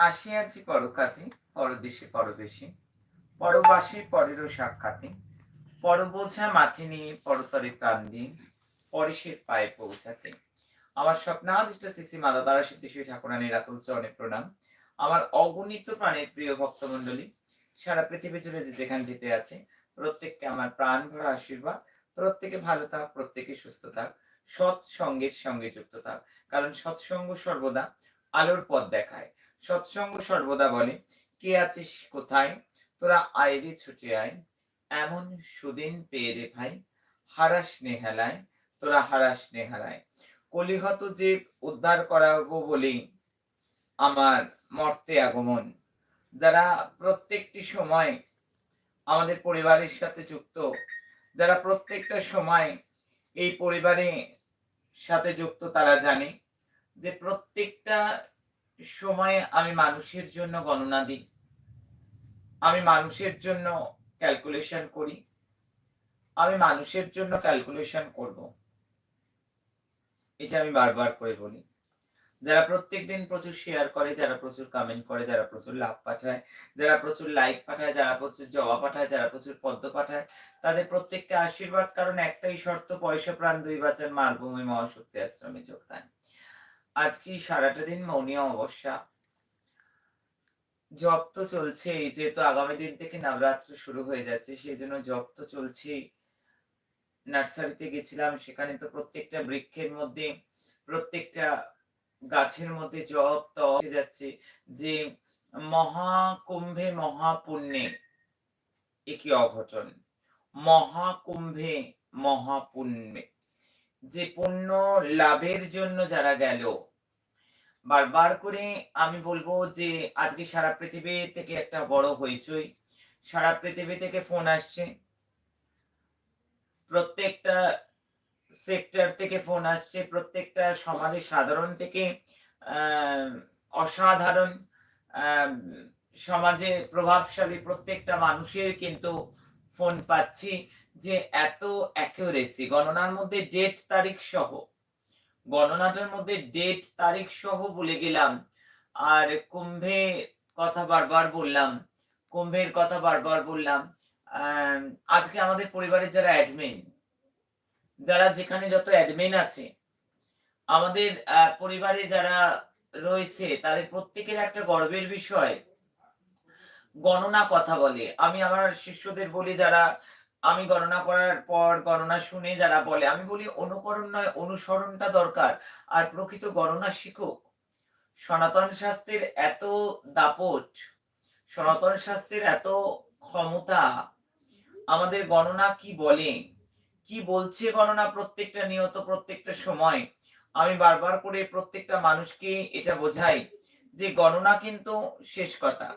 আসিয়াছি পরকাজে, পরদেশে পরবেশে। পরবাসে পরেরও সাক্ষাতে। পরবোঝা মাথে নিয়ে, পরতরে প্রাণ দিয়ে পরেশের পায়ে পৌঁছাতে। আমার স্বপ্নাদিষ্ট শ্রী মাতা তারা সিদ্ধেশ্বরী ঠাকুরানীর আতুল চরণে প্রণাম। আমার অগণিত প্রাণের প্রিয় ভক্তমণ্ডলী, সারা পৃথিবী জুড়ে যে যেখান যেতে আছে, প্রত্যেককে আমার প্রাণ ভরা আশীর্বাদ, প্রত্যেকে ভালো থাক, প্রত্যেকে সুস্থ থাক সৎ সঙ্গের সঙ্গে যুক্ত থাক। কারণ সৎসঙ্গ সর্বদা আলোর পথ দেখায়। সৎসঙ্গ সর্বদা বলে, কে আছিস কোথায়? তোরা আয়রে ছুটে আয়। এমন সুদিন পেয়ে রে ভাই, হারাস নেহালায়, তোরা হারাস নেহালায়। কলিহত যে উদ্ধার করাবো বলেই আমার মর্তে আগমন। যারা প্রত্যেকটি সময় আমাদের পরিবারের সাথে যুক্ত, যারা প্রত্যেকটা সময় এই পরিবারে সাথে যুক্ত, তারা জানে যে প্রত্যেকটা সময়ে আমি মানুষের জন্য গণনা দিই। আমি মানুষের জন্য ক্যালকুলেশন করি। আমি মানুষের জন্য ক্যালকুলেশন করব। এটা আমি বারবার করে বলি। যারা প্রত্যেক দিন প্রচুর শেয়ার করে, যারা প্রচুর কমেন্ট করে, যারা প্রচুর লাভ পাঠায়, যারা প্রচুর লাইক পাঠায়, যারা প্রচুর জবা পাঠায়, যারা প্রচুর পদ্ম পাঠায়, তাদের প্রত্যেককে আশীর্বাদ। কারণ একটাই শর্ত, পয়সা প্রাণ দুই বাঁচান, মালভূমি মহাশক্তি আশ্রমে যোগদান। আজকে সারাটা দিন মৌনী অবস্যা জব তো চলছে যেহেতু আগামী দিন থেকে নবরাত্রি শুরু হয়ে যাচ্ছে, সেই জন্য জব তো চলছেই। নার্সারিতে গেছিলাম, সেখানে তো প্রত্যেকটা বৃক্ষের মধ্যে, প্রত্যেকটা গাছের মধ্যে জব তো যাচ্ছে, যে মহাকুম্ভে মহাপুণ্যে একই অঘটন? মহাকুম্ভে মহাপুণ্যে। যে পণ্য লাভের জন্য যারা গেল, বারবার করে আমি বলব যে আজকে সারা পৃথিবী থেকে একটা বড় হইচই, সারা পৃথিবী থেকে ফোন আসছে। প্রত্যেকটা সেক্টর থেকে ফোন আসছে, প্রত্যেকটা সমাজে সাধারণ থেকে অসাধারণ সমাজে প্রভাবশালী প্রত্যেকটা মানুষের কিন্তু ফোন পাচ্ছি যে এত অ্যাকিউরেসি গণনার মধ্যে ডেট তারিখ সহ। গণনাটার মধ্যে ডেট তারিখ সহ বলে গেলাম। আর কুম্ভে কথা বারবার বললাম, কুম্ভের কথা বারবার বললাম। আজকে আমাদের পরিবারের যারা অ্যাডমিন যারা যেখানে যত অ্যাডমিন আছে, আমাদের পরিবারে যারা রয়েছে, তাদের প্রত্যেকের একটা গর্বের বিষয়। গণনা কথা বলে। আমি আমার শিষ্যদের বলি যারা, আমি গণনা করার পর গণনা শুনে যারা বলে, আমি বলি অনুকরণ নয়, অনুসরণটা দরকার। আর প্রকৃত গণনা শিখুক সনাতন শাস্ত্রের এত দাপট, সনাতন শাস্ত্রের এত ক্ষমতা, আমাদের গণনা কি বলে? কি বলছে গণনা প্রত্যেকটা নিয়ত, প্রত্যেকটা সময়? আমি বারবার করে প্রত্যেকটা মানুষকে এটা বোঝাই যে গণনা কিন্তু শেষ কথা।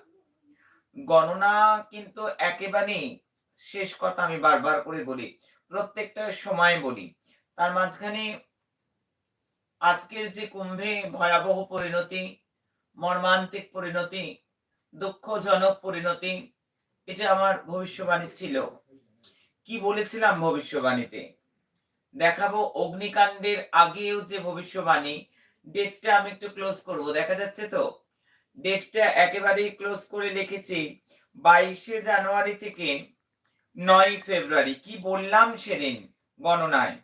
গণনা কিন্তু একেবারেই শেষ কথা আমি বারবার করে বলি, প্রত্যেকটা সময় বলি। তার মাঝখানে আজকের যে কুম্ভে ভয়াবহ পরিণতি, মর্মান্তিক পরিণতি, দুঃখজনক পরিণতি, এটা আমার ভবিষ্যবাণী ছিল। কি বলেছিলাম ভবিষ্যবাণীতে? দেখাবো অগ্নিকাণ্ডের আগেও যে ভবিষ্যবাণী ডেটটা আমি একটু ক্লোজ করব। দেখা যাচ্ছে তো? ডেটটা একেবারেই ক্লোজ করে লিখেছি বাইশে জানুয়ারি থেকে নয় ফেব্রুয়ারি। কি বললাম সেদিন গণনায়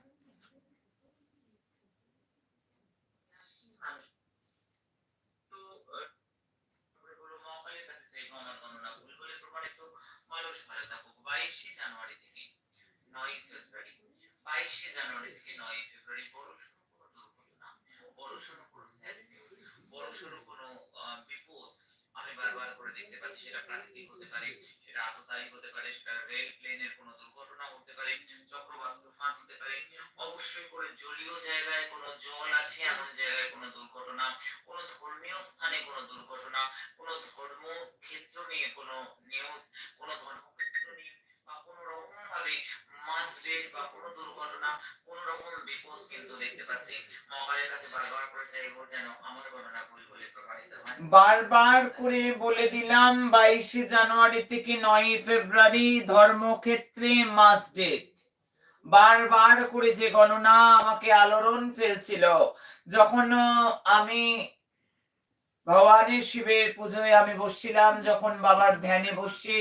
বাইশে জানুয়ারি থেকে নয় ফেব্রুয়ারি বাইশে জানুয়ারি থেকে নয় ফেব্রুয়ারি বড় সড়ো কোনো দুর্ঘটনা বড় সড়ো কোনো বড় সড়ো কোনো বিপদ আমি পাচ্ছি, সেটা প্রাকৃতিক হতে পারে, সেটা আততায়ী হতে পারে, সেটা রেল প্লেনের কোনো দুর্ঘটনা হতে পারে, চক্রবাত তুফান হতে পারে, অবশ্যই করে জলীয় জায়গায় কোনো জল আছে, এমন জায়গায় কোনো দুর্ঘটনা, কোনো ধর্মীয় স্থানে কোনো দুর্ঘটনা, কোনো ধর্ম ক্ষেত্র নিয়ে কোনো নিউজ কোনো ধর্মক্ষেত্র নিয়ে বা কোনো রকম ভাবে মাস ডেট বা কোনো দুর্ঘটনা, কোনো রকম বিপদ কিন্তু দেখতে পাচ্ছি। মহাকালের কাছে বারবার বারবার করে বলে দিলাম, বাইশে জানুয়ারি থেকে নয় ফেব্রুয়ারি ধর্মক্ষেত্রে মাস ডেট বারবার করে যে গণনা আমাকে আলোড়ন ফেলছিল, যখন আমি ভবানী শিবের পুজোয় আমি বসছিলাম, যখন বাবার ধ্যানে বসছি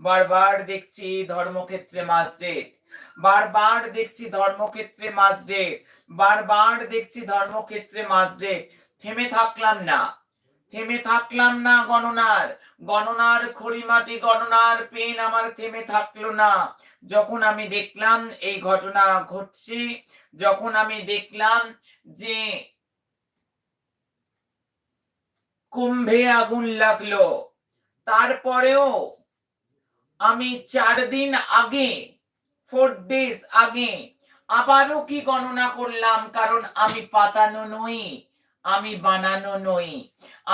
বারবার দেখছি ধর্মক্ষেত্রে মাঝডে বারবার দেখছি ধর্মক্ষেত্রে মাঝডে বারবার দেখছি ধর্মক্ষেত্রে মাঝডে থেমে থাকলাম না। থেমে থাকলাম না গণনার। গণনার খড়িমাটি, গণনার পেন আমার থেমে থাকল না। যখন আমি দেখলাম এই ঘটনা ঘটছে, যখন আমি দেখলাম যে কুম্ভে আগুন লাগল, তারপরেও আমি চার দিন আগে ফোর ডেজ আগে আবারও কি গণনা করলাম? কারণ আমি পাতানো নই, আমি বানানো নই।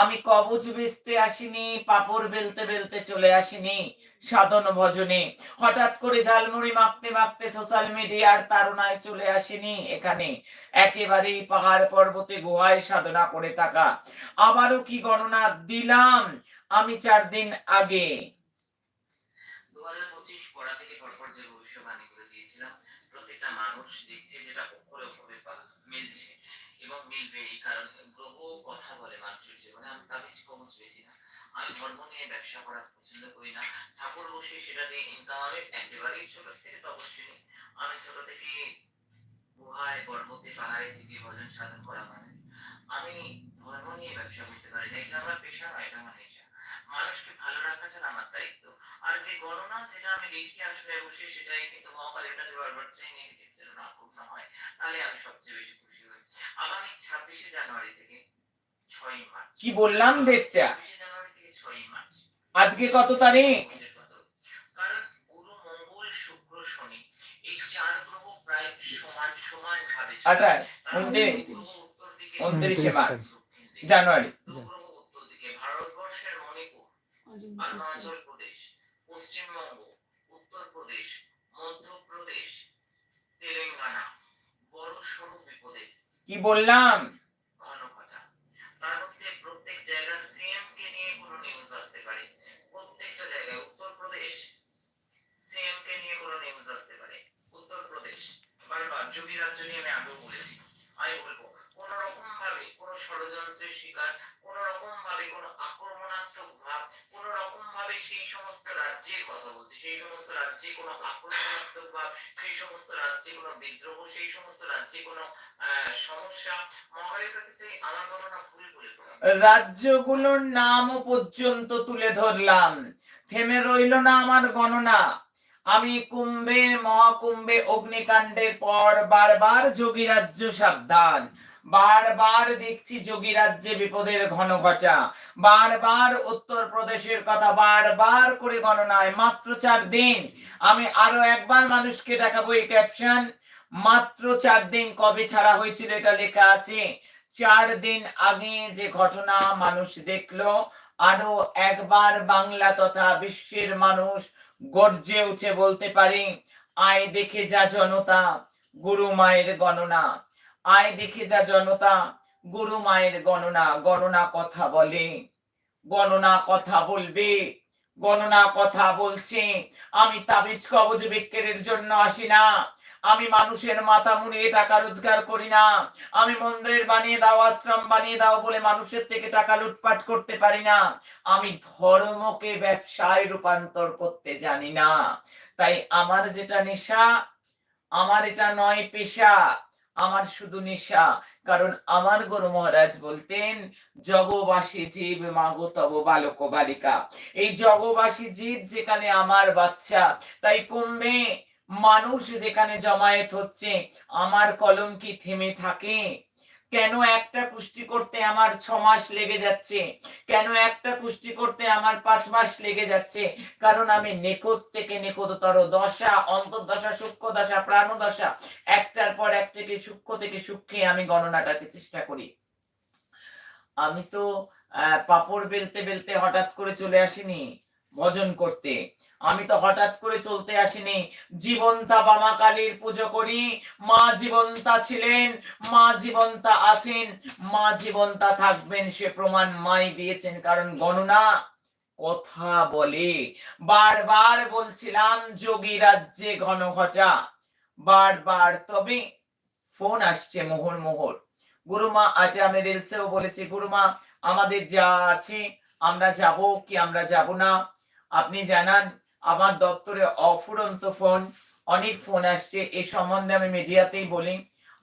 আমি কবচ বেচতে আসিনি, পাপড় বেলতে বেলতে চলে আসিনি সাধন ভজনে। হঠাৎ করে ঝালমুড়ি মাখতে মাখতে সোশ্যাল মিডিয়ার তারনায় চলে আসিনি এখানে। একেবারেই পাহাড় পর্বতে গুহায় সাধনা করে থাকা। আবারও কি গণনা দিলাম? আমি চার দিন আগে দু হাজার পঁচিশ পড়া থেকে পরপর যে ভবিষ্যবাণীগুলো দিয়েছিলাম মানুষ দেখছে অক্ষরে অক্ষরে মিলছে এবং মিলবে এই কারণ গ্রহ কথা বলে মানুষের জীবনে। আমি বেশি না। আমি ধর্ম নিয়ে ব্যবসা করা পছন্দ করি না। ঠাকুর বসে সেটা দিয়ে ইনকাম হবে একেবারেই ছোট থেকে অবশ্যই। আমি ছোট থেকে গুহায় পর্বতে, পাহাড়ে থেকে ভজন সাধন করা মানে। আমি ধর্ম নিয়ে ব্যবসা করতে পারি না। এটা আমার পেশা না এটা আমার মানুষকে ভালো রাখাটা আমার দায়িত্ব। আর যে গণনা যেটা আমি দেখি আসলে বসে সেটাই কিন্তু মহাকালের কাছে বারবার চাই নেগেটিভ যেন না না হয় তাহলে আমি সবচেয়ে বেশি খুশি হই। আগামী ছাব্বিশে জানুয়ারি থেকে ছয় মার্চ। কি বললাম ডেটটা ছাব্বিশে জানুয়ারি থেকে ছয় মার্চ। আজকে কত তারিখ? কারণ গুরু মঙ্গল শুক্র শনি এই চার গ্রহ প্রায় সমান সমান ভাবে। আঠাশ উনত্রিশ মার্চ। জানুয়ারি দু গ্রহ উত্তর দিকে ভারতবর্ষের মণিপুর অরুণাচল প্রদেশ পশ্চিমবঙ্গ উত্তরপ্রদেশ মধ্যপ্রদেশ তেলেঙ্গানা বড় সড়ক বিপদে কি বললাম? প্রত্যেকটা জায়গায় উত্তরপ্রদেশ কে নিয়ে নিউজ আসতে পারে। উত্তরপ্রদেশ বারবার রাজ্য নিয়ে আমি বলেছি। আমি বলব, কোন রকম ভাবে কোন ষড়যন্ত্রের শিকার, কোন রকম ভাবে কোন রকম সেই সমস্ত রাজ্যের কথা বলছি, সেই সমস্ত রাজ্যে কোনো আক্রমণাত্মক ভাব সেই সমস্ত রাজ্যে কোনো বিদ্রোহ, সেই সমস্ত রাজ্যে কোনো সমস্যা মহাকালের কাছে চাই আমার গণনা ভুল বলে রাজ্যগুলোর নামও পর্যন্ত তুলে ধরলাম। থেমে রইল না আমার গণনা। আমি কুম্ভে, মহাকুম্ভে অগ্নিকাণ্ডের পর বারবার যোগী রাজ্য সাবধান। বারবার দেখছি যোগী রাজ্যে বিপদের ঘন ঘটা। বারবার উত্তর প্রদেশের কথা বারবার করে গণনায়। মাত্র চার দিন। আমি আরও একবার মানুষকে দেখাবো এই ক্যাপশন মাত্র চার দিন কবে ছাড়া হয়েছিল এটা লেখা আছে। চার দিন আগে যে ঘটনা মানুষ দেখল, আরও একবার বাংলা তথা বিশ্বের মানুষ গর্জে উঠে বলতে পারে, আয় দেখে যা জনতা, গুরু মায়ের গণনা। আয় দেখে যা জনতা, গুরু মায়ের গণনা গণনা কথা বলে। গণনা কথা বলবে, গণনা কথা বলছে। আমি তাবিজ কবজ বিক্রির জন্য আসি না। আমি মানুষের মাথা মুড়িয়ে টাকা রোজগার করি না। আমি মন্দির বানিয়ে দাও, আশ্রম বানিয়ে দাও বলে মানুষের থেকে টাকা লুটপাট করতে পারি না। আমি ধর্মকে ব্যবসায় রূপান্তর করতে জানি না। তাই আমার যেটা নেশা, আমার এটা নয় পেশা। আমার শুধু নেশা, কারণ আমার গুরু মহারাজ বলতেন, জগবাসী জীব মাগো তব বালক বালিকা। এই জগবাসী জীব যেখানে আমার বাচ্চা, তাই কুম্ভে মানুষ যেখানে জমায়েত হচ্ছে, আমার কলম কি থেমে থাকে। কেন একটা কুষ্টি করতে আমার ছ মাস লেগে যাচ্ছে? কেন একটা কুষ্টি করতে আমার পাঁচ মাস লেগে যাচ্ছে? কারণ আমি নিখুঁত থেকে নিখুঁততর দশা, অন্তর্দশা সূক্ষ্ম দশা প্রাণদশা, একটার পর এক থেকে সূক্ষ্ম থেকে সূক্ষ্মে আমি গণনাটাকে চেষ্টা করি। আমি তো পাপড় বেলতে বেলতে হঠাৎ করে চলে আসিনি ভজন করতে। আমি তো হঠাৎ করে চলতে আসিনি। জীবন্তা বামা কালীর পুজো করি। মা জীবন্তা ছিলেন, মা জীবন্তা আছেন, মা জীবন্তা থাকবেন সে প্রমাণ মাই দিয়েছেন, কারণ গণনা কথা বলে। বারবার বলছিলাম, যোগী রাজ্যে ঘন ঘটা বারবার, তবে ফোন আসছে মোহর মোহর। গুরুমা আজ আমি রিলসেও বলেছি, গুরুমা, আমাদের যা আছে, আমরা যাব কি আমরা যাব না? আপনি জানান আমার দপ্তরে অফুরন্ত ফোন, অনেক ফোন আসছে। এ সম্বন্ধে আমি মিডিয়াতেই বলি,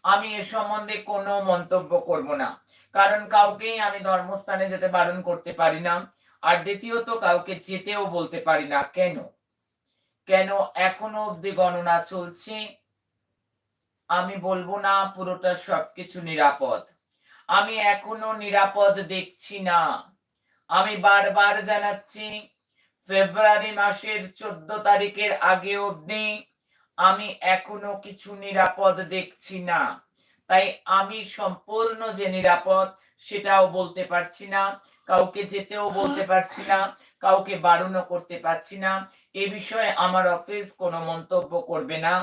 আমি এ সম্বন্ধে কোনো মন্তব্য করব না। কারণ কাউকেই আমি ধর্মস্থানে যেতে বারণ করতে পারি না, আর দ্বিতীয়ত কাউকে যেতেও বলতে পারি না। কেন? কেন এখনও অব্দি গণনা চলছে? আমি বলব না, পুরোটা সবকিছু নিরাপদ। আমি এখনও নিরাপদ দেখছি না। আমি বারবার জানাচ্ছি ফেব্রুয়ারি মাসের চোদ্দ তারিখের আগে অবধি আমি এখনও কিছু নিরাপদ দেখছি না। তাই আমি সম্পূর্ণ যে নিরাপদ সেটাও বলতে পারছি না কাউকে যেতেও বলতে পারছি না কাউকে বারণও করতে পারছি না। এ বিষয়ে আমার অফিস কোনো মন্তব্য করবে না।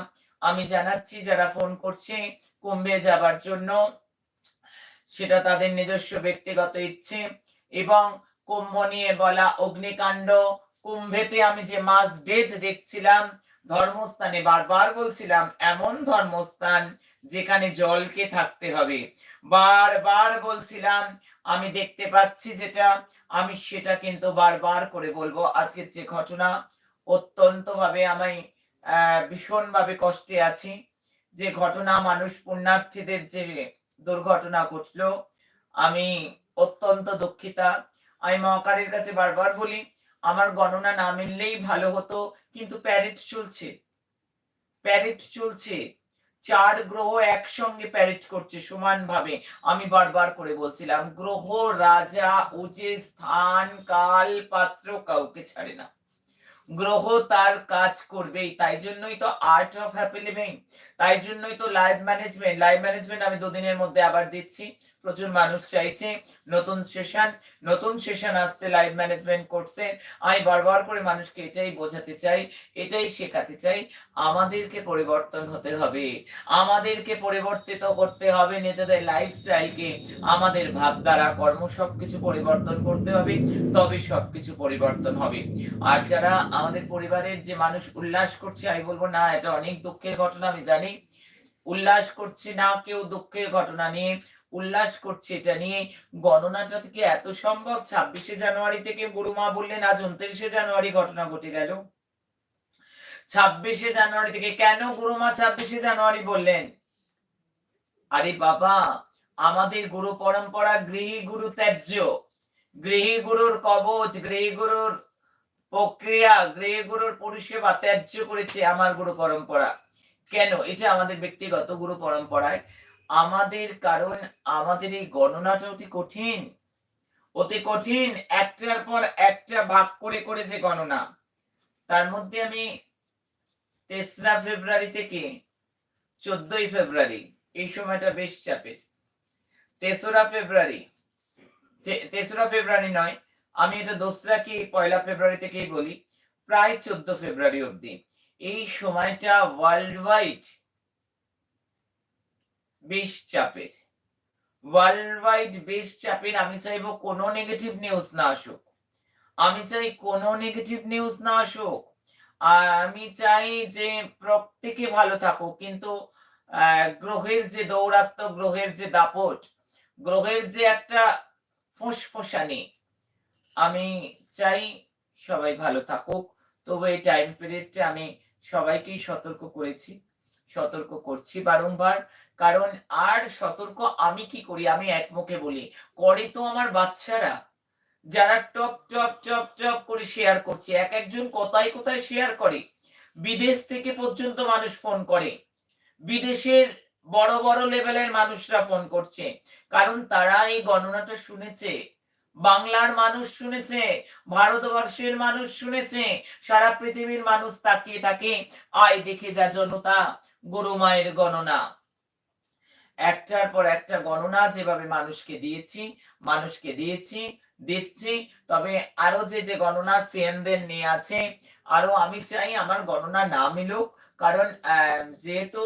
আমি জানাচ্ছি যারা ফোন করছে কুম্ভে যাবার জন্য সেটা তাদের নিজস্ব ব্যক্তিগত ইচ্ছে এবং কুম্ভ নিয়ে বলা অগ্নিকাণ্ড কুম্ভেতে আমি যে মাস ডেট দেখছিলাম, ধর্মস্থানে বারবার বলছিলাম, এমন ধর্মস্থান যেখানে জলকে থাকতে হবে। বারবার বলছিলাম, আমি দেখতে পাচ্ছি যেটা, আমি সেটা কিন্তু বারবার করে বলব। আজকের যে ঘটনা অত্যন্ত ভাবে আমি ভীষণ ভাবে কষ্টে আছি। যে ঘটনা মানুষ পুণ্যার্থীদের যে দুর্ঘটনা ঘটলো, আমি অত্যন্ত দুঃখিতা। আমি মহাকারের কাছে বারবার বলি আমার গণনা না মিললেই ভালো হতো, কিন্তু প্যারেড চলছে। প্যারেড চলছে। চার গ্রহ একসঙ্গে প্যারেড করছে সমানভাবে। আমি বারবার করে বলছিলাম, গ্রহ, রাজা উজে স্থান, কাল, পাত্র কাউকে ছাড়ে না। গ্রহ তার কাজ করবেই, তাই জন্যই তো আর্ট অফ হ্যাপি লিভিং তাই জন্যই তো লাইভ ম্যানেজমেন্ট লাইভ ম্যানেজমেন্ট আমি দুদিনের মধ্যে আবার দিচ্ছি। প্রচুর মানুষ চাইছে নতুন সেশন নতুন সেশন আসছে লাইভ ম্যানেজমেন্ট কোর্সে আমি বারবার করে মানুষকে এটাই বোঝাতে চাই, এটাই শেখাতে চাই, আমাদেরকে পরিবর্তন হতে হবে। আমাদেরকে পরিবর্তিত করতে হবে নিজেদের লাইফস্টাইলকে আমাদের ভাবধারা কর্ম সবকিছু পরিবর্তন করতে হবে, তবে সবকিছু পরিবর্তন হবে। আর যারা আমাদের পরিবারের যে মানুষ উল্লাস করছে, আমি বলব, না, এটা অনেক দুঃখের ঘটনা, আমি জানি। উল্লাস করছে না কেউ দুঃখের ঘটনা নিয়ে, উল্লাস করছে এটা নিয়ে। গণনাটা থেকে এত সম্ভব? ছাব্বিশে জানুয়ারি থেকে গুরুমা বললেন, আজ উনত্রিশে জানুয়ারি ঘটনা ঘটে গেল। ছাব্বিশে জানুয়ারি থেকে কেন গুরুমা ছাব্বিশে জানুয়ারি বললেন? আরে বাবা, আমাদের গুরু পরম্পরা গৃহী গুরু ত্যায্য। গৃহী গুরুর কবচ, গৃহী গুরুর প্রক্রিয়া, গৃহী গুরুর পরিষেবা ত্যায্য করেছে আমার গুরু পরম্পরা। কেন? এটা আমাদের ব্যক্তিগত গুরু পরম্পরায়। আমাদের কারণ, আমাদের এই গণনাটা অতি কঠিন। অতি কঠিন, একটার পর একটা ভাগ করে করে যে গণনা। তার মধ্যে আমি তেসরা ফেব্রুয়ারি থেকে চোদ্দই ফেব্রুয়ারি, এই সময়টা বেশ চাপের। তেসরা ফেব্রুয়ারি তেসরা ফেব্রুয়ারি নয়, আমি এটা দোসরা কি পয়লা ফেব্রুয়ারি থেকেই বলি, প্রায় চোদ্দ ফেব্রুয়ারি অবধি। এই সময়টা ওয়ার্ল্ড ওয়াইড বেশ চাপের। ওয়ার্ল্ড ওয়াইড বেশ চাপের, আমি চাইব কোনো নেগেটিভ নিউজ না আসুক। আমি চাই কোনো নেগেটিভ নিউজ না আসুক। আমি চাই যে প্রত্যেকে ভালো থাকুক, কিন্তু গ্রহের যে দৌরাত্ম, গ্রহের যে দাপট, গ্রহের যে একটা ফুসফুসানি, আমি চাই সবাই ভালো থাকুক। তবু এই টাইম পিরিয়ডটা আমি সবাইকেই সতর্ক করেছি, সতর্ক করছি বারংবার। কারণ আর সতর্ক আমি কি করি? আমি এক মুখে বলি, করে তো আমার বাচ্চারা। যারা টপ টপ টপ টপ করে শেয়ার করছে, এক একজন কোথায় কোথায় শেয়ার করে? বিদেশ থেকে পর্যন্ত মানুষ ফোন করে। বিদেশের বড় বড় লেভেলের মানুষরা ফোন করছে। কারণ তারা এই গণনাটা শুনেছে। বাংলার মানুষ শুনেছে, ভারতবর্ষের মানুষ শুনেছে, সারা পৃথিবীর মানুষ তাকিয়ে থাকে, আয় দেখে যা জনতা, গরু মায়ের গণনা। একটার পর একটা গণনা যেভাবে মানুষকে দিয়েছি মানুষকে দিয়েছি, দিচ্ছি, তবে আরও যে যে গণনা সিএনদের নিয়ে আছে, আরও আমি চাই আমার গণনা না মিলুক, কারণ যেহেতু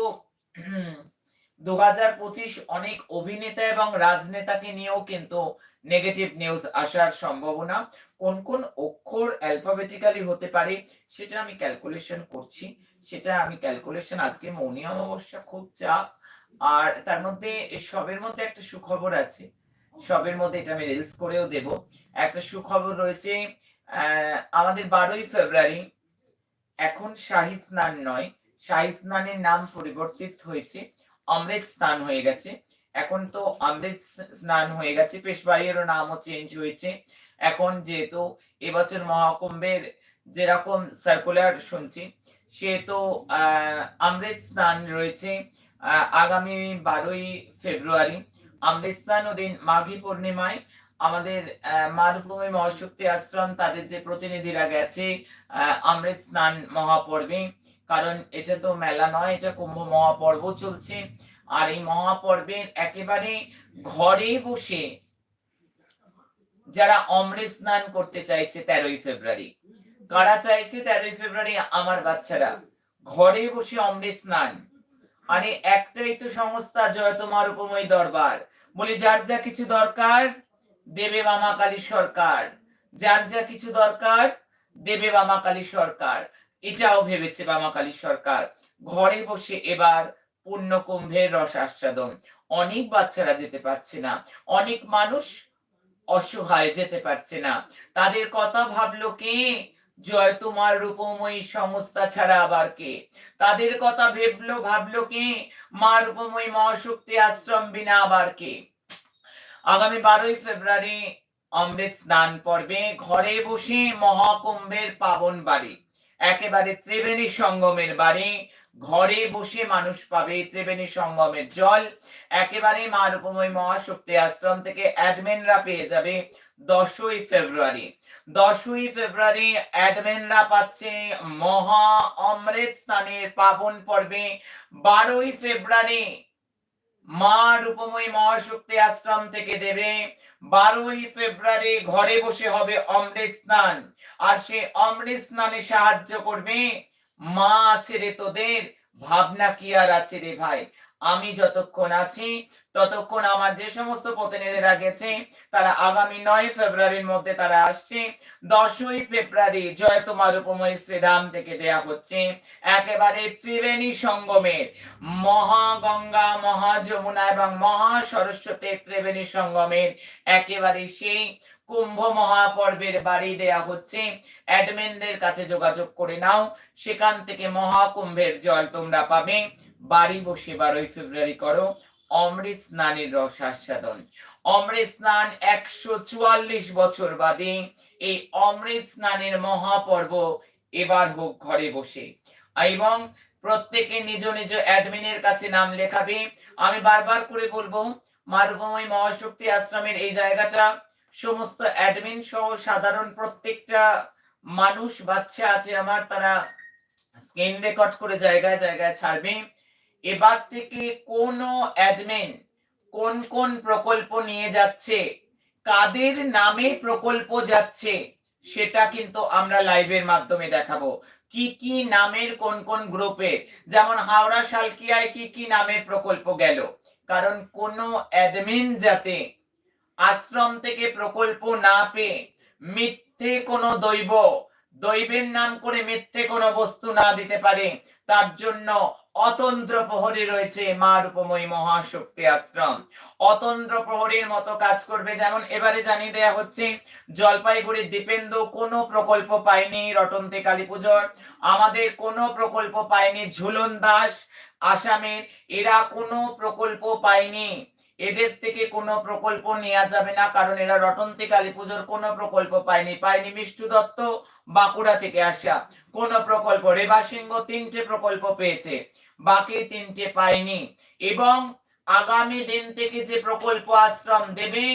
দু হাজার পঁচিশ অনেক অভিনেতা এবং রাজনেতাকে নিয়েও কিন্তু নেগেটিভ নিউজ আসার সম্ভাবনা। কোন কোন অক্ষর অ্যালফাবেটিক্যালি হতে পারে সেটা আমি ক্যালকুলেশন করছি। সেটা আমি ক্যালকুলেশন আজকে মৌনী অমাবস্যা খুব চাপ। আর তার মধ্যে সবের মধ্যে একটা সুখবর আছে। সবের মধ্যে এটা আমি রিলস করেও দেব। একটা সুখবর রয়েছে আমাদের বারোই ফেব্রুয়ারি, এখন শাহী স্নান নয়। শাহী স্নানের নাম পরিবর্তিত হয়েছে। অমৃত স্নান হয়ে গেছে। এখন তো অমৃত স্নান হয়ে গেছে পেশবাইয়েরও নামও চেঞ্জ হয়েছে। এখন যেহেতু এবছর মহাকুম্ভের যেরকম সার্কুলার শুনছি, সেহেতু অমৃত স্নান রয়েছে আগামী বারোই ফেব্রুয়ারি। অমৃত স্নান ওদিন মাঘী পূর্ণিমায় আমাদের মাধবভূমি মহাশক্তি আশ্রম তাদের যে প্রতিনিধিরা গেছে অমৃত স্নান মহাপর্বে কারণ এটা তো মেলা নয়, এটা কুম্ভ মহাপর্ব চলছে। আর এই মহাপর্বের একেবারে ঘরে বসে যারা অমৃত স্নান করতে চাইছে তেরোই ফেব্রুয়ারি, কারা চাইছে তেরোই ফেব্রুয়ারি? আমার বাচ্চারা, ঘরে বসে অমৃত স্নান। আরে একটাই তো সংস্থা, জয় তোমার উপময় দরবার। বলে, যার যা কিছু দরকার, দেবে মামা কালী সরকার। যার যা কিছু দরকার, দেবে বামা কালী সরকার। এটাও ভেবেছে বামা কালী সরকার। ঘরে বসে এবার পূর্ণ কুম্ভের রস আস্বাদন। অনেক বাচ্চারা যেতে পারছে না। অনেক মানুষ অসহায় যেতে পারছে না। তাদের কথা ভাবলো কে? জয় তোমার রূপময়ী সংস্থা ছাড়া আবার কে? তাদের কথা ভেবলো, ভাবলো কে? মা রূপময়ী মহাশক্তি আশ্রম বিনা আবার কে? আগামী বারোই ফেব্রুয়ারি অমৃত স্নান পর্বে ঘরে বসে মহাকুম্ভের পাবন বাড়ি। একেবারে ত্রিবেণী সঙ্গমের বাড়ি ঘরে বসে মানুষ পাবে ত্রিবেণী সঙ্গমের জল। একেবারে মা রূপময় মহাশক্তি আশ্রম থেকে অ্যাডমিনরা পেয়ে যাবে দশই ফেব্রুয়ারি। দশই ফেব্রুয়ারি অ্যাডমিনরা পাচ্ছে মহা অমৃত স্নানের পাবন পর্বে। বারোই ফেব্রুয়ারি মা রূপময়ী মহাশক্তি আশ্রম থেকে দেবে। বারোই ফেব্রুয়ারি ঘরে বসে হবে অমৃত স্নান। আর সে অমৃত স্নানে সাহায্য করবে। মা আছে রে তোদের, ভাবনা কি আর আছে রে ভাই? আমি যতক্ষণ আছি, ততক্ষণ আমার যে সমস্ত প্রতিনিধিরা গেছে, তারা আগামী নয় ফেব্রুয়ারির মধ্যে তারা আসছে। দশই ফেব্রুয়ারি জয় তোমার উপময় শ্রীধাম থেকে দেয়া হচ্ছে। একেবারে ত্রিবেণী সঙ্গমের মহাগঙ্গা মহাযমুনা এবং মহা সরস্বতী ত্রিবেণী সঙ্গমের একেবারে সেই কুম্ভ মহাপর্বের বাড়ি দেয়া হচ্ছে। অ্যাডমিনদের কাছে যোগাযোগ করে নাও। সেখান থেকে মহাকুম্ভের জল তোমরা পাবে। বাড়ি বসে বারোই ফেব্রুয়ারি করো, অমৃত স্নানের রস আস্বাদন। অমৃত স্নান একশো চুয়াল্লিশ বছর বাদে এই অমৃত স্নানের মহাপর্ব এবার হোক ঘরে বসে। এবং প্রত্যেকে নিজ নিজ অ্যাডমিনের কাছে নাম লেখাবে। আমি বারবার করে বলব, মারুভূমি মহাশক্তি আশ্রমের এই জায়গাটা, সমস্ত অ্যাডমিন সহ সাধারণ প্রত্যেকটা মানুষ, বাচ্চা আছে আমার, তারা স্ক্রিন রেকর্ড করে জায়গায় জায়গায় ছাড়বে। এবার থেকে কোন অ্যাডমিন কোন কোন প্রকল্প নিয়ে যাচ্ছে, কাদের নামে প্রকল্প যাচ্ছে, সেটা কিন্তু আমরা লাইভের মাধ্যমে দেখাবো। কি কি নামের কোন কোন গ্রুপে যেমন হাওড়া শালকিয়ায় কি কি নামের প্রকল্প গেল? কারণ কোন অ্যাডমিন যাতে আশ্রম থেকে প্রকল্প না পেয়ে মিথ্যে কোনো দৈব দৈবের নাম করে মিথ্যে কোনো বস্তু না দিতে পারে, তার জন্য অতন্ত্র প্রহরী রয়েছে মা রূপময়ী মহাশক্তি আশ্রম। অতন্ত্র প্রহরীর মতো কাজ করবে যেমন এবারে জানিয়ে দেয়া হচ্ছে জলপাইগুড়ির দীপেন্দু কোনো প্রকল্প পায়নি রটন্তে কালী পুজোর আমাদের কোনো প্রকল্প পায়নি ঝুলন দাস আসামের, এরা কোনো প্রকল্প পায়নি। এদের থেকে কোনো প্রকল্প নেওয়া যাবে না, কারণ এরা রটন্তি কালী পুজোর কোনো প্রকল্প পায়নি। পায়নি মিষ্টু দত্ত বাঁকুড়া থেকে আসা। কোন প্রকল্প, রেবা সিংহ তিনটে প্রকল্প পেয়েছে, বাকি তিনটে পায়নি। এবং আগামী দিন থেকে যে প্রকল্প আশ্রম দেবে,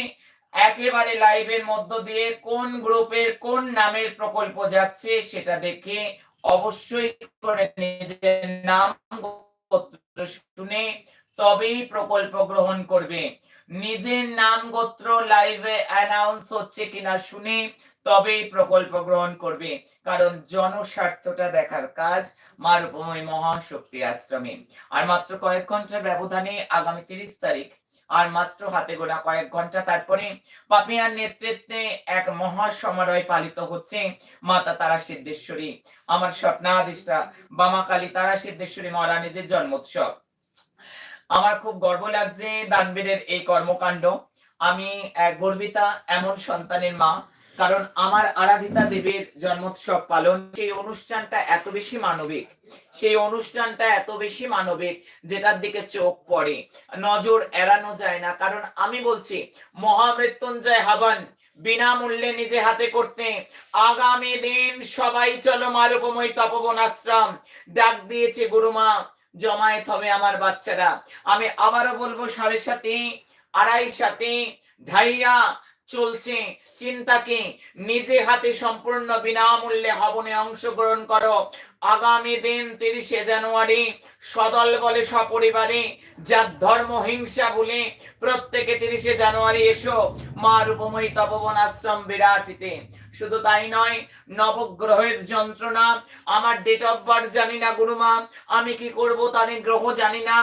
একেবারে লাইভের মধ্য দিয়ে কোন গ্রুপের কোন নামের প্রকল্প যাচ্ছে সেটা দেখে অবশ্যই করে নিজের নাম শুনে তবেই প্রকল্প গ্রহণ করবে। নিজের নাম গোত্র লাইভে অ্যানাউন্স হচ্ছে কিনা শুনে তবেই প্রকল্প গ্রহণ করবে। কারণ জনস্বার্থটা দেখার কাজ মহাশক্তি আশ্রমে। আর মাত্র কয়েক ঘণ্টার ব্যবধানে আগামী তিরিশ তারিখ, আর মাত্র হাতে গোনা কয়েক ঘণ্টা তারপরে পাপিয়ার নেতৃত্বে এক মহা সমারোহ পালিত হচ্ছে মাতা তারা সিদ্ধেশ্বরী আমার স্বপ্নাদিষ্টা বামাকালী তারা সিদ্ধেশ্বরী মহারানীদের জন্মোৎসব। আমার খুব গর্ব লাগছে দানবীরের এই কর্মকাণ্ড। আমি এক গর্বিতা এমন সন্তানের মা, কারণ আমার আরাধিতা দেবীর জন্মোৎসব পালন, সেই অনুষ্ঠানটা এত বেশি মানবিক, সেই অনুষ্ঠানটা এত বেশি মানবিক যেটার দিকে চোখ পড়ে, নজর এড়ানো যায় না। কারণ আমি বলছি, মহামৃত্যুঞ্জয় হাবান, বিনামূল্যে নিজে হাতে করতে। আগামী দিন সবাই চলো মারুপময় তপবন আশ্রম ডাক দিয়েছে গুরুমা জমায়েত হবে আমার বাচ্চারা। আমি আবারও বলব, সাড়ে সাথে, আড়াই সাথে ঢাইয়া চলছে। চিন্তাকে নিজে হাতে সম্পূর্ণ বিনামূল্যে হবনে অংশগ্রহণ করো। আগামী দিন তিরিশে জানুয়ারি সদল বলে সপরিবারে যার ধর্ম হিংসা বলে প্রত্যেকে তিরিশে জানুয়ারি এসো। মা রূপময়ী তপবন আশ্রম বিরাটিতে। শুধু তাই নয়, নবগ্রহের যন্ত্রণা, আমার ডেট অফ বার্থ জানি না, গুরুমা, আমি কি করব, তাদের গ্রহ জানি না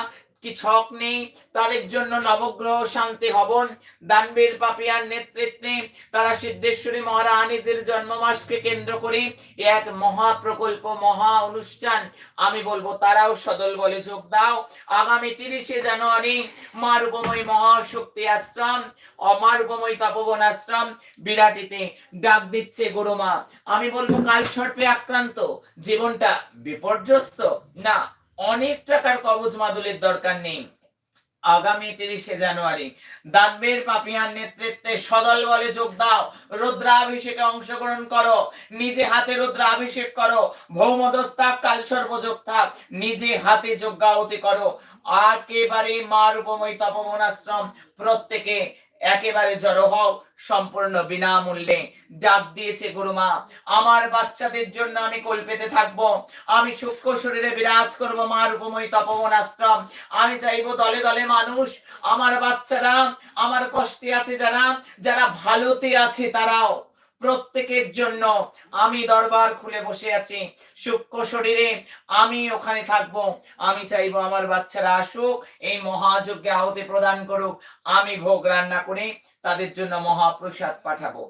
কি ছক নেই? তাদের জন্য নবগ্রহ শান্তি হবন। দানবীর পাপিয়ার নেতৃত্বে তারা সিদ্ধেশ্বরী মহারানীদের জন্মমাসকে কেন্দ্র করে এক মহা প্রকল্প মহা অনুষ্ঠান। আমি বলব, তারাও সদল বলে যোগ দাও। আগামী তিরিশে জানুয়ারি মা মহাশক্তি আশ্রম, অমারূপময়ী তপবন আশ্রম বিরাটিতে ডাক দিচ্ছে গুরুমা। আমি বলব, কাল সর্পে আক্রান্ত। জীবনটা বিপর্যস্ত? না। অনেক টাকার কবজ মাদুলের দরকার নেই। আগামী তিরিশে জানুয়ারি দানবের পাপিয়ার নেতৃত্বে সদল বলে যোগ দাও। রুদ্রাভিষেকে অংশগ্রহণ করো। নিজে হাতে রুদ্রাভিষেক করো। ভৌমদস্তা কাল সর্বযোগ থাক নিজে হাতে যজ্ঞাহতি করো। একেবারে মা রূপময় তপবন আশ্রম প্রত্যেকে একেবারে জড়ো হও, সম্পূর্ণ বিনামূল্যে। ডাক দিয়েছে গুরুমা আমার বাচ্চাদের জন্য আমি কল্পেতে থাকব। আমি সূক্ষ্ম শরীরে বিরাজ করব মা রূপময় তপবন আশ্রম। আমি চাইব দলে দলে মানুষ, আমার বাচ্চারা, আমার কষ্টে আছে যারা যারা ভালোতে আছে তারাও। প্রত্যেকের জন্য আমি দরবার খুলে বসে আছি। সূক্ষ্ম শরীরে আমি ওখানে থাকব। আমি চাইব আমার বাচ্চারা আসুক, এই মহাযজ্ঞে আহতি প্রদান করুক। আমি ভোগ রান্না করে তাদের জন্য মহাপ্রসাদ পাঠাবো।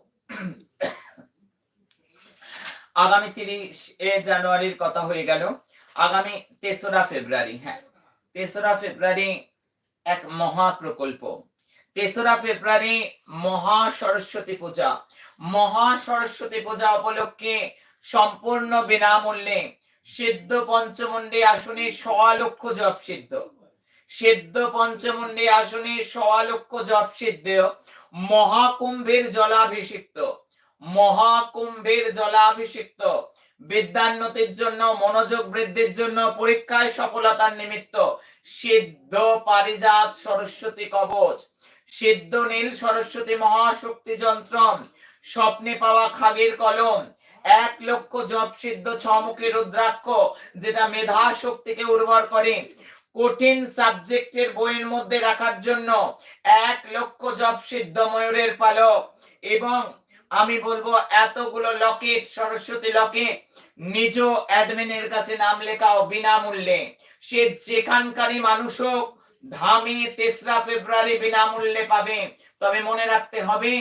আগামী তিরিশ এ জানুয়ারির কথা হয়ে গেল। আগামী তেসরা ফেব্রুয়ারি হ্যাঁ। তেসরা ফেব্রুয়ারি এক মহা প্রকল্প তেসরা ফেব্রুয়ারি মহা সরস্বতী পূজা। মহা সরস্বতী পূজা উপলক্ষে সম্পূর্ণ বিনামূল্যে সিদ্ধ পঞ্চমন্ডী আসনে সোয়া জপ সিদ্ধ। সিদ্ধ পঞ্চমন্ডী আসনে সোয়া জপ সিদ্ধ মহাকুম্ভের জলাভিষিক্ত। মহাকুম্ভের জলাভিষিক্ত। বিদ্যান্নতির জন্য, মনোযোগ বৃদ্ধির জন্য, পরীক্ষায় সফলতার নিমিত্ত সিদ্ধ পারিজাত সরস্বতী কবচ। সিদ্ধ নীল সরস্বতী মহাশক্তি যন্ত্রম স্বপ্নে পাওয়া খাগের কলম। এক লক্ষ জপ সিদ্ধ ছমুখী রুদ্রাক্ষ, যেটা মেধা শক্তিকে উর্বর করে। কঠিন সাবজেক্টের বইয়ের মধ্যে রাখার জন্য এক লক্ষ জপ সিদ্ধ ময়ূরের পালক। এবং আমি বলব, এতগুলো লকেট, সরস্বতী লকেট, নিজ অ্যাডমিনের কাছে নাম লেখাও বিনামূল্যে। সে যেখানকারই মানুষ হোক, ধামে তেসরা ফেব্রুয়ারি বিনামূল্যে পাবে। তবে মনে রাখতে হবে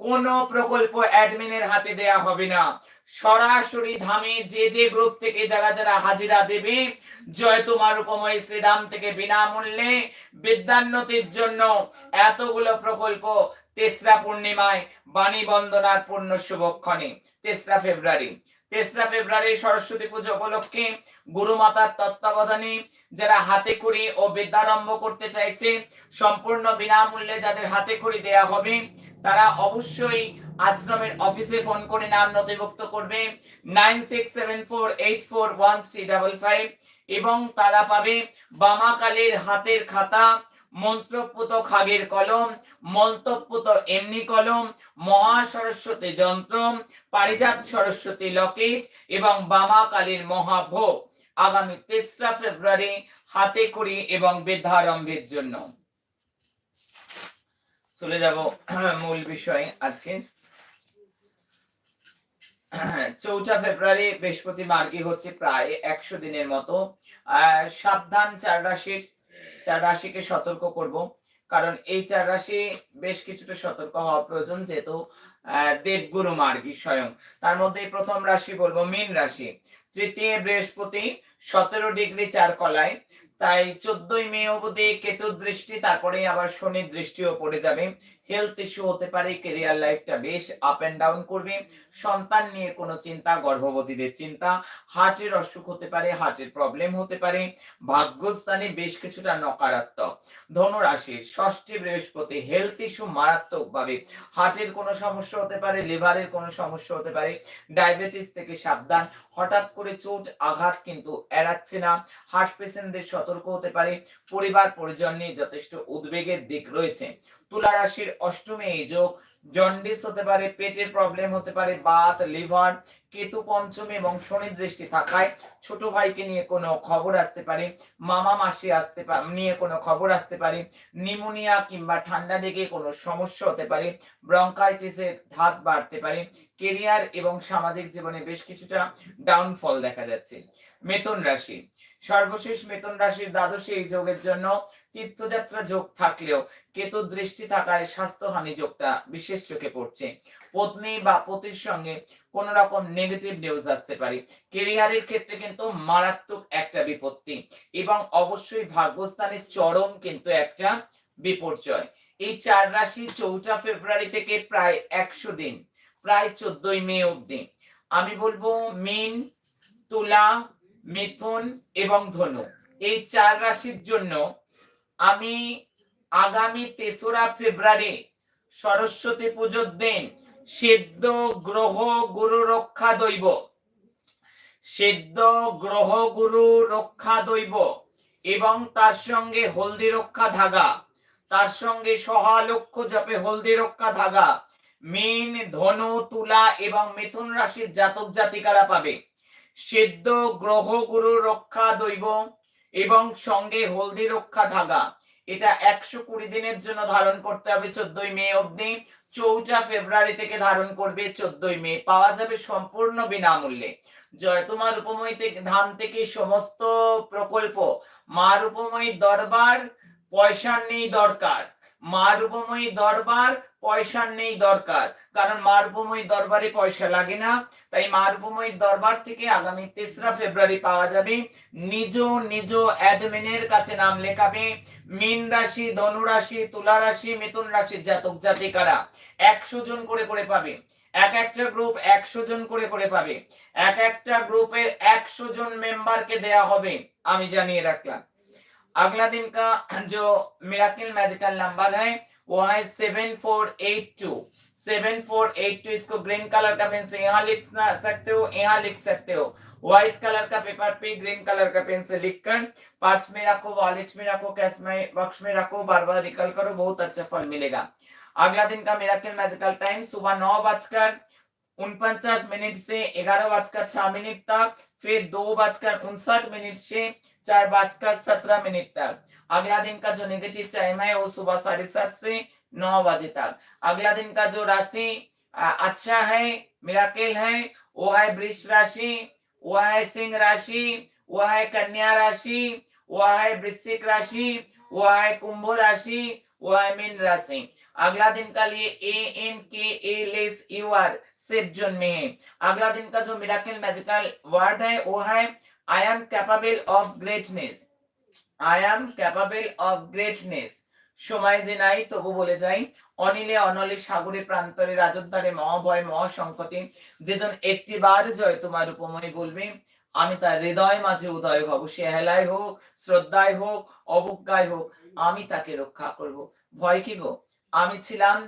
কোন প্রকল্প অ্যাডমিনের হাতে দেয়া হবে না। সরাসরি ধামে যে যে গ্রুপ থেকে যারা যারা হাজিরা দেবে, জয় তোমার উপময় শ্রীরাম থেকে বিনামূল্যে বিদ্যান্নতির জন্য এতগুলো প্রকল্প তেসরা পূর্ণিমায় বাণী বন্দনার পূর্ণ শুভক্ষণে। তেসরা ফেব্রুয়ারি। তেসরা ফেব্রুয়ারি সরস্বতী পুজো উপলক্ষে গুরু মাতার তত্ত্বাবধানে যারা হাতে খড়ি ও বিদ্যারম্ভ করতে চাইছে, সম্পূর্ণ বিনামূল্যে যাদের হাতে খড়ি দেয়া হবে তারা অবশ্যই আশ্রমের অফিসে ফোন করে নাম নথিভুক্ত করবে। Nine six seven four eight four one three double five এবং তারা পাবে বামাকালের হাতের খাতা, মন্ত্রপুত খাগের কলম, মন্তপুত এমনি কলম মহা সরস্বতী যন্ত্র, পারিজাত সরস্বতী লকেট এবং বামা কালীর মহাভোগ। আগামী তেসরা ফেব্রুয়ারি হাতে করি এবং বিদ্যারম্ভের জন্য। চলে যাব মূল বিষয়ে আজকে। চৌঠা ফেব্রুয়ারি বৃহস্পতি মার্গী হচ্ছে প্রায় একশো দিনের মতো। সাবধান চার রাশির, চার রাশিকে সতর্ক করব। কারণ এই চার রাশি বেশ কিছুটা সতর্ক হওয়া প্রয়োজন যেহেতু দেবগুরু মার্গী স্বয়ং। তার মধ্যে প্রথম রাশি বলব মীন রাশি। তৃতীয় বৃহস্পতি সতেরো ডিগ্রি চার কলায় তাই চোদ্দই মে অবধি কেতুর দৃষ্টি তারপরে আবার শনির দৃষ্টিও পড়ে যাবে। হেলথ ইস্যু হতে পারে কেরিয়ার লাইফটা বেশ আপ এন্ড ডাউন করবে। সন্তান নিয়ে কোনো চিন্তা, গর্ভবতীদের চিন্তা, হার্টের অসুখ হতে পারে, হার্টের প্রবলেম হতে পারে। ভাগ্যস্থানে বেশ কিছুটা নকারাত্মক। ধনুরাশির ষষ্ঠী বৃহস্পতি হেলথ ইস্যু মারাত্মক ভাবে হার্টের কোনো সমস্যা হতে পারে লিভারের কোনো সমস্যা হতে পারে ডায়াবেটিস থেকে সাবধান, হঠাৎ করে চোট, আঘাত কিন্তু এড়াচ্ছে না হার্ট পেশেন্টদের সতর্ক হতে পারে, পরিবার, পরিজন নিয়ে যথেষ্ট উদ্বেগের দিক রয়েছে। তুলা রাশির অষ্টমী এই যোগ জন্ডিস হতে পারে, পেটের প্রবলেম হতে পারে বাত লিভার কেতু পঞ্চমে এবং শনি দৃষ্টি থাকায় ছোট ভাইকে নিয়ে কোনো খবর আসতে পারে, মামা মাসি আসতে নিয়ে কোনো খবর আসতে পারে, নিমোনিয়া কিংবা ঠান্ডা লেগে কোনো সমস্যা হতে পারে, ব্রঙ্কাইটিসের ধাত বাড়তে পারে, কেরিয়ার এবং সামাজিক জীবনে বেশ কিছুটা ডাউনফল দেখা যাচ্ছে। মেতন রাশি সর্বশেষ মেতন রাশির দ্বাদশে এই যোগের জন্য তীর্থযাত্রা যোগ থাকলেও কেতু দৃষ্টি থাকায় স্বাস্থ্যহানি যোগটা বিশেষ চোখে পড়ছে। পত্নী বা পতির সঙ্গে কোন রকম নেগেটিভ নিউজ আসতে পারে। কেরিয়ারের ক্ষেত্রে কিন্তু মারাত্মক একটা বিপত্তি এবং অবশ্যই ভাগ্যস্থানের চরম কিন্তু একটা বিপর্যয়। এই চার রাশি চৌঠা ফেব্রুয়ারি থেকে প্রায় একশো দিন, প্রায় চোদ্দই মে অবধি। আমি বলব মিন, তুলা মিথুন এবং ধনু। এই চার রাশির জন্য আমি আগামী তেসরা ফেব্রুয়ারি সরস্বতী পুজোর দিন সিদ্ধ গ্রহ গুরু রক্ষা দৈব। সিদ্ধ গ্রহ গুরু রক্ষা দৈব এবং তার সঙ্গে হলদি রক্ষা ধাগা। তার সঙ্গে সহালক্ষ জপে হলদি রক্ষা ধাগা। মিন, ধনু, তুলা এবং মিথুন রাশির জাতক জাতিকারা পাবে। সিদ্ধ গ্রহ গুরু রক্ষা দৈব এবং সঙ্গে হলদি রক্ষা ধাগা এটা একশো কুড়ি দিনের জন্য ধারণ করতে হবে চোদ্দই মে অবধি। চৌঠা ফেব্রুয়ারি থেকে ধারণ করবে চোদ্দই মে। পাওয়া যাবে সম্পূর্ণ বিনামূল্যে। জয় তোমার উপময় থেকে ধাম থেকে সমস্ত প্রকল্প। মা রূপময়ী দরবার, পয়সার নেই দরকার। মা রূপময়ী দরবার পয়সার নেই দরকার। কারণ মা রূপময়ী দরবারে পয়সা লাগে না। তাই মা রূপময়ী দরবার থেকে আগামী তেসরা ফেব্রুয়ারি পাওয়া যাবে। নিজ নিজ অ্যাডমিনের কাছে নাম লেখাবে। মীন রাশি, ধনু রাশি, তুলা রাশি, মিথুন রাশির জাতক জাতিকারা একশো জন করে করে পাবে। এক একটা গ্রুপ একশো জন করে করে পাবে। এক একটা গ্রুপের একশো জন মেম্বারকে দেয়া হবে। আমি জানিয়ে রাখলাম। अगला दिन का जो मिराकल मैजिकल नंबर है, वो है seven four eight two seven four eight two इसको ग्रीन कलर का पेन से यहाँ लिख सकते हो, यहाँ लिख सकते हो। व्हाइट कलर का पेपर पे ग्रीन कलर का पेन से लिख कर पर्स में रखो, वॉलेट में रखो, कैश में, बॉक्स में रखो बार बार रिकल करो, बहुत अच्छा फल मिलेगा। अगला दिन का मिराकल मैजिकल टाइम, सुबह नौ बजकर उनपचास मिनट से ग्यारह बजकर छह मिनट तक, फिर दो बजकर उनसठ मिनट से चार बजकर सत्रह मिनट तक। अगला दिन का जो नेगेटिव टाइम है, वो सुबह साढ़े सात से नौ बजे तक। अगला दिन का जो राशि अच्छा है, मिराकल है, वो है वृष राशि, वो है सिंह राशि, वो है कन्या राशि, वो है वृश्चिक राशि, वो है कुंभ राशि, वो है मीन राशि। अगला दिन का लिए A N K A less you are safe zone में है। अगला दिन का जो मिराकल मैजिकल वर्ड है, वो है I am capable of greatness. I am capable of greatness. সময় যে নাই, তবু বলে যাই, অনিলে অনলে সাগরে প্রান্তরে রাজদ্বারে মহাভয় মহাসংকটে, যেজন একটি বার জয় তোমার উপময় বলবে, আমি তার হৃদয় মাঝে উদয় হব। সে হেলায় হোক, শ্রদ্ধায় হোক, অবজ্ঞায় হোক, আমি তাকে রক্ষা করব। ভয় কি গো? আমি ছিলাম,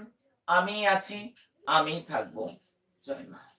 আমি আছি, আমি থাকব। জয় মা।